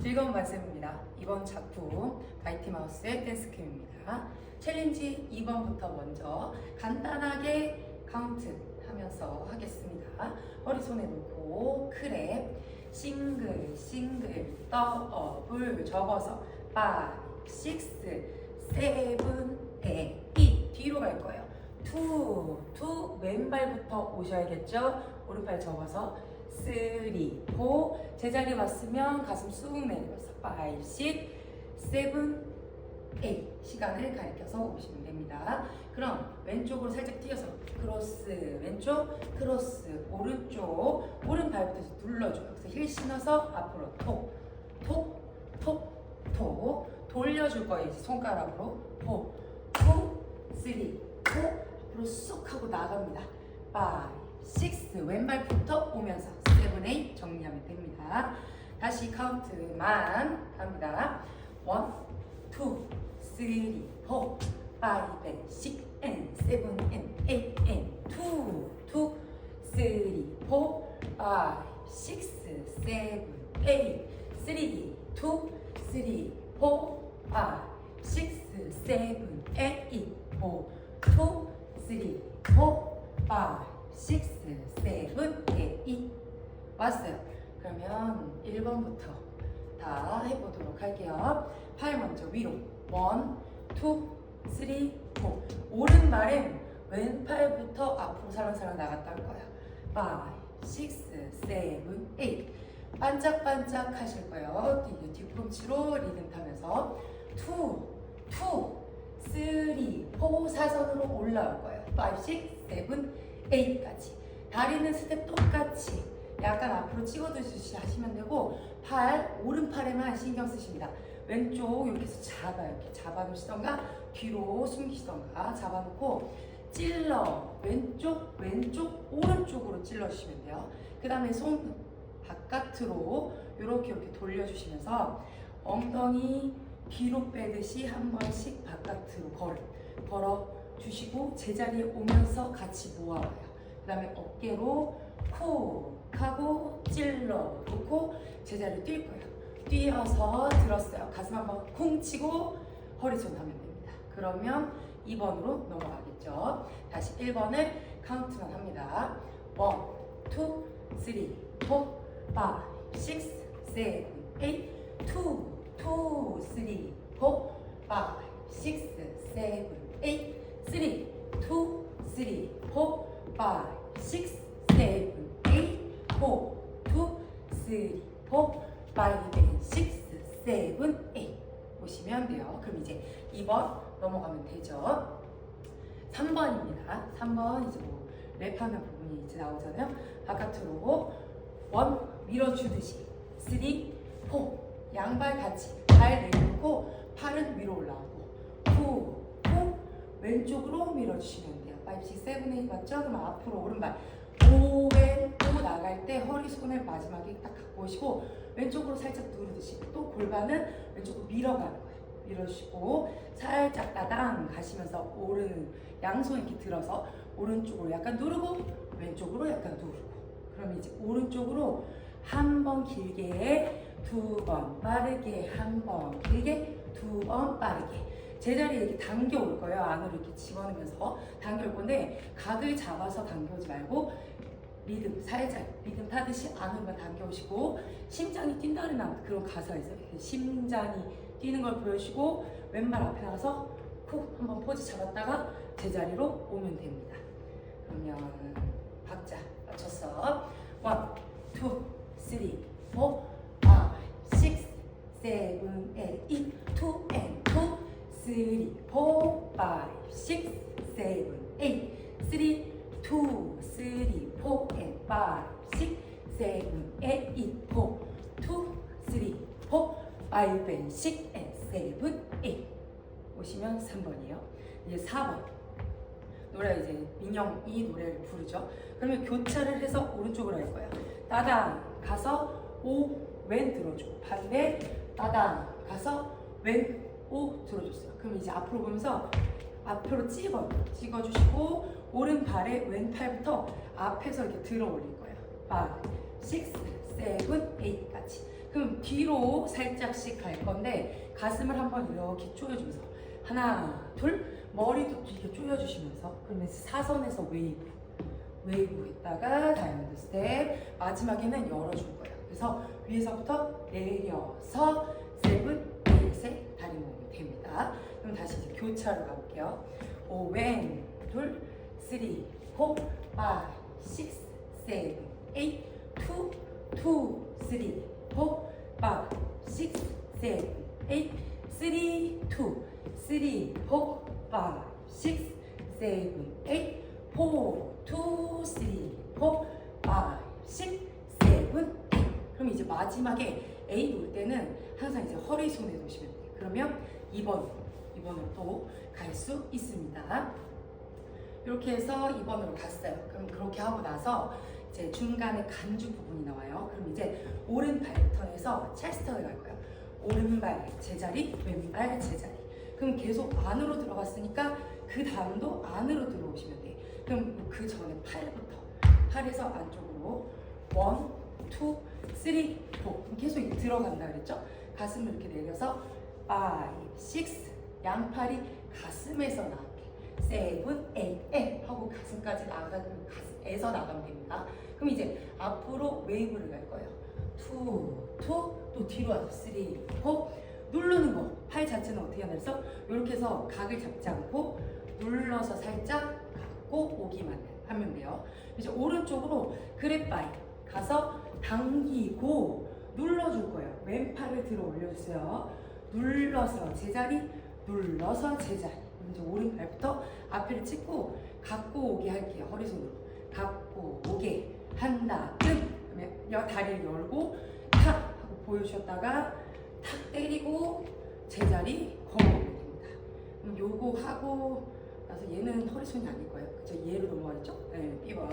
즐거운 말씀입니다. 이번 작품 바이티마우스의 댄스캠입니다. 챌린지 2번부터 먼저 간단하게 카운트 하면서 하겠습니다. 허리 손에 놓고 크랩, 싱글, 싱글, 더블 접어서 5, 6, 7, 8 뒤로 갈 거예요. 2, 2 왼발부터 오셔야겠죠? 오른발 접어서 3, 4 제자리 왔으면 가슴 쑥 내려서 5, 6, 7, 8 시간을 가리켜서 오시면 됩니다. 그럼 왼쪽으로 살짝 뛰어서 크로스 왼쪽 크로스 오른쪽 오른발부터 눌러줘요. 그래서 힐 신어서 앞으로 톡 톡 톡 톡 돌려줄 거예요. 이제 손가락으로 4, 2, 3, 4 앞으로 쑥 하고 나갑니다. 5, 6 왼발부터 오면서 7, 8 정리하면 됩니다. 다시 카운트만 갑니다. 1, 2, 3, 4, 5, and 6, and 7, and 8, and 2, 2, 3, 4, 5, 6, 7, 8, 3, 2, 3, 4, 5, 6, 7, 8, 4, 2, 3, 4, 5, 6, 7, 8 왔어요. 그러면 1번부터 다 해보도록 할게요. 팔 먼저 위로. 1, 2, 3, 4. 오른발은 왼팔부터 앞으로 살랑살랑 나갔다 할 거야. 5, 6, 7, 8. 반짝반짝 하실 거예요. 뒤- 뒤꿈치로 리듬 타면서 2, 2, 3, 4 사선으로 올라올 거예요. 5, 6, 7, 8까지. 다리는 스텝 똑같이 약간 앞으로 찍어주듯이 하시면 되고 팔 오른팔에만 신경 쓰십니다. 왼쪽 이렇게 해서 잡아요. 이렇게 잡아놓으시던가 뒤로 숨기시던가 잡아놓고 찔러 왼쪽 왼쪽 오른쪽으로 찔러주시면 돼요. 그 다음에 손 바깥으로 이렇게 이렇게 돌려주시면서 엉덩이 뒤로 빼듯이 한 번씩 바깥으로 걸어 주시고 제자리에 오면서 같이 모아와요. 그 다음에 어깨로 콕 하고 찔러 놓고 제자리로 뛸 거예요. 뛰어서 들었어요. 가슴 한번 쿵 치고 허리손 하면 됩니다. 그러면 2번으로 넘어가겠죠. 다시 1번을 카운트만 합니다. 1, 2, 3, 4, 5, 6, 7, 8, 2, 2, 3, 4, 5, 6, 7, 8, 3, 2, 3, 4, 5, 6, 7, 8, 4, 2, 3, 4, 5, 6, 7, 8 보시면 돼요. 그럼 이제 2번 넘어가면 되죠. 3번입니다. 3번 이제 뭐 랩하는 부분이 이제 나오잖아요. 바깥으로 원 밀어주듯이 3, 4 양발 같이 발 내놓고 팔은 위로 올라오고 2, 4 왼쪽으로 밀어주시면 돼요. 5, 6, 7, 8 맞죠? 그럼 앞으로 오른발 오왼또 나갈 때 허리 손을 마지막에 딱 갖고 오시고 왼쪽으로 살짝 누르듯이 또 골반은 왼쪽으로 밀어가는 거예요. 밀어주시고 살짝 따당 가시면서 오른 양손 이렇게 들어서 오른쪽으로 약간 누르고 왼쪽으로 약간 누르고 그럼 이제 오른쪽으로 한 번 길게 두 번 빠르게 한 번 길게 두 번 빠르게 제자리에 이렇게 당겨올 거예요. 안으로 이렇게 집어넣으면서. 당겨올 건데 각을 잡아서 당겨오지 말고 리듬 살짝 리듬 타듯이 안으로만 당겨오시고 심장이 뛴다는 그런 가사가 있어요. 심장이 뛰는 걸 보여주시고 왼발 앞에 나가서 푹 한번 포즈 잡았다가 제자리로 오면 됩니다. 그러면 박자 맞췄어. 1, 2, 3, 4, 5, 6, 7, 8, 2, 2 and 2, 3, 4, 5, 6, 7, 8, 3, 2, 3, 4 and 5, 6, 7, 8, 2, 4, 2, 3, 4, 5 and 6 and 7, 8 오시면 3번이에요. 이제 4번. 노래 이제 민영 이 노래를 부르죠. 그러면 교차를 해서 오른쪽으로 할 거예요. 따당 가서 오 왼 들어줘. 반대 따당 가서 왼 오 들어줬어요. 그럼 이제 앞으로 보면서 앞으로 찍어요. 찍어주시고 오른 발에 왼팔부터 앞에서 이렇게 들어 올릴 거예요. 5, 6, 7, 8까지. 그럼 뒤로 살짝씩 갈 건데 가슴을 한번 이렇게 조여주면서 하나, 둘, 머리도 이렇게 조여주시면서 그러면서 사선에서 웨이브, 웨이브 했다가 다이아몬드 스텝 마지막에는 열어줄 거예요. 그래서 위에서부터 내려서 세븐, 됩니다. 그럼 다시 이제 교차로 가볼게요. 오, 왼, 둘, 쓰리, 포, 파이, 식스, 세븐, 에잇, 투, 투, 쓰리, 포, 파이, 식스, 세븐, 에잇, 쓰리, 투, 쓰리, 포, 파이, 식스, 세븐, 에잇, 포, 투, 쓰리, 포, 파이, 식스, 세븐, 에잇. 그럼 이제 마지막에 에잇 올 때는 항상 이제 허리 손에 놓으시면 돼요. 그러면 2번, 2번으로 또 갈 수 있습니다. 이렇게 해서 2번으로 갔어요. 그럼 그렇게 하고 나서 이제 중간에 간주 부분이 나와요. 그럼 이제 오른발 턴에서 첼스턴을 갈 거예요. 오른발 제자리, 왼발 제자리. 그럼 계속 안으로 들어갔으니까 그 다음도 안으로 들어오시면 돼. 그럼 그 전에 팔부터 팔에서 안쪽으로 원, 투, 쓰리, 포 계속 들어간다 그랬죠? 가슴을 이렇게 내려서 파이브, 식스 양팔이 가슴에서 나오게 세븐, 에잇, 에 하고 가슴까지 나가면 가슴에서 나가면 됩니다. 그럼 이제 앞으로 웨이브를 갈 거예요. 투, 투, 또 뒤로 와서 쓰리, 포 누르는 거. 팔 자체는 어떻게 하나 해서 이렇게 해서 각을 잡지 않고 눌러서 살짝 갖고 오기만 하면 돼요. 이제 오른쪽으로 그랩바이 가서 당기고 눌러줄 거예요. 왼팔을 들어 올려주세요. 눌러서 제자리, 눌러서 제자리. 이제 오른발부터 앞을 찍고 갖고 오게 할게요. 허리손으로. 갖고 오게 한다. 끈. 그다음에 여 다리를 열고 탁 하고 보여주셨다가 탁 때리고 제자리 걸어오면 됩니다. 그럼 요거 하고 나서 얘는 허리손이 아닐 거예요. 그쵸? 얘로 넘어가겠죠? 네, 삐버.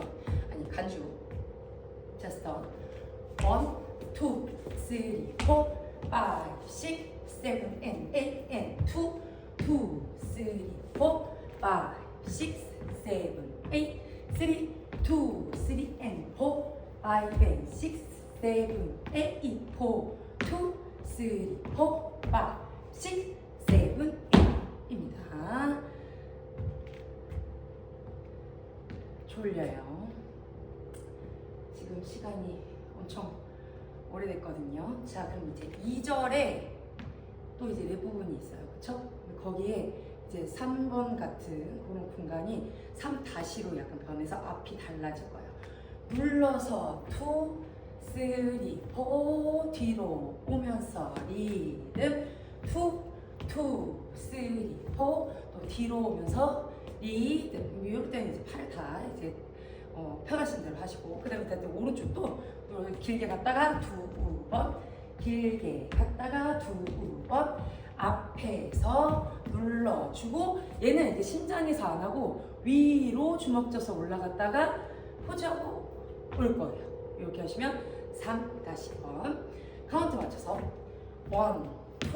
아니, 간주. just on. one, two, seven, and eight, and two, two, three, four, five, six, seven, eight, three, two, three, and four, five, and six, seven, eight, four, two, three, four, five, six, seven, eight입니다. 졸려요. 지금 시간이 엄청 오래됐거든요. 자, 그럼 이제 2절에 또 이제 내 부분이 있어요. 그쵸? 거기에 이제 3번 같은 그런 공간이 3 다시로 약간 변해서 앞이 달라질 거예요. 눌러서 투, 쓰리, 포 뒤로 오면서 리듬 투, 투, 쓰리, 포또 뒤로 오면서 리듬 이럴 때는 이제 팔 다 이제 어, 편하신 대로 하시고 그 다음에 또 오른쪽도 또 길게 갔다가 두 번 길게 갔다가 두번 앞에서 눌러주고 얘는 이제 심장에서 안 하고 위로 주먹 져서 올라갔다가 포즈하고 올 거예요. 이렇게 하시면 3 다시 번 카운트 맞춰서 1, 2,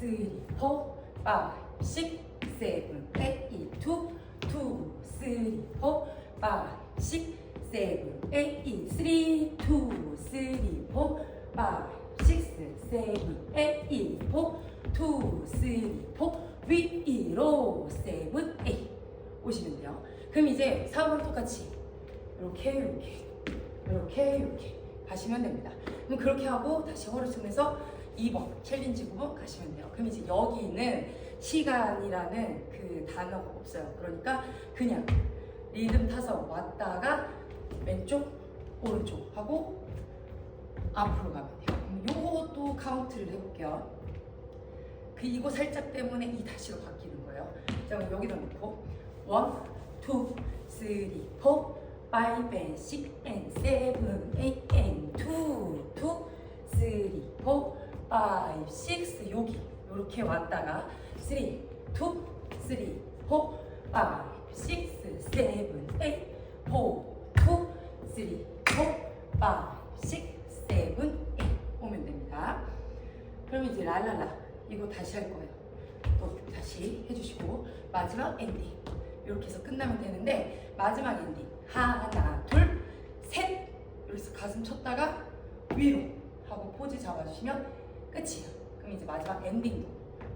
3, 4, 5, 6, 7, 8, 2, 2, 2, 3, 4, 5, 6, 7, 8, 2, 3, 2, 3, 4, 5, 6, 7, 8, 2, 4, 2, 3, 4 위로 7, 8 오시면 돼요. 그럼 이제 4번 똑같이 이렇게 이렇게 이렇게 이렇게 가시면 됩니다. 그럼 그렇게 하고 다시 허리 숙여서 2번 챌린지 부분 가시면 돼요. 그럼 이제 여기는 시간이라는 그 단어가 없어요. 그러니까 그냥 리듬 타서 왔다가 왼쪽 오른쪽 하고 앞으로 가면 돼요. 요것도 카운트를 해볼게요. 그 이거 살짝 때문에 이 다시로 바뀌는 거예요. 자, 그럼 여기다 놓고 1, 2, 3, 4, 5, and 6, and 7, 8, and 2, 2, 3, 4, 5, 6, 여기 이렇게 왔다가 3, 2, 3, 4, 5, 6, 7, 8, 4, 2, 3, 4, 5, 그럼 이제 랄랄라 이거 다시 할 거예요. 또 다시 해주시고 마지막 엔딩. 이렇게 해서 끝나면 되는데 마지막 엔딩. 하나 둘 셋! 해서 가슴 쳤다가 위로 하고 포즈 잡아주시면 끝이에요. 그럼 이제 마지막 엔딩도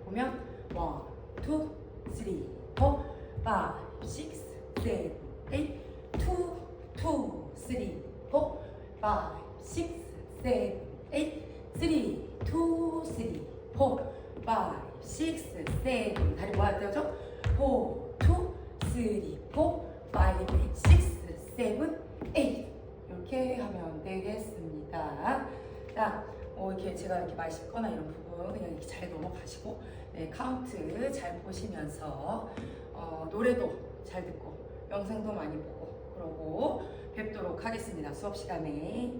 보면 원, 투, 쓰리, 포, 파이브, 식스, 세븐, 에잇, 투, 투, 쓰리, 포, 파이브, 식스, 세븐, 에잇, 쓰리, 투, 쓰리, 포, 파이브, 식스, 세븐 다리 모아야 되죠? 포, 투, 쓰리, 포, 파이브, 식스, 세븐, 에잇 이렇게 하면 되겠습니다. 자, 어, 이렇게 제가 이렇게 말 씹거나 이런 부분 그냥 이렇게 잘 넘어가시고 네, 카운트 잘 보시면서 어, 노래도 잘 듣고 영상도 많이 보고 그러고 뵙도록 하겠습니다. 수업 시간에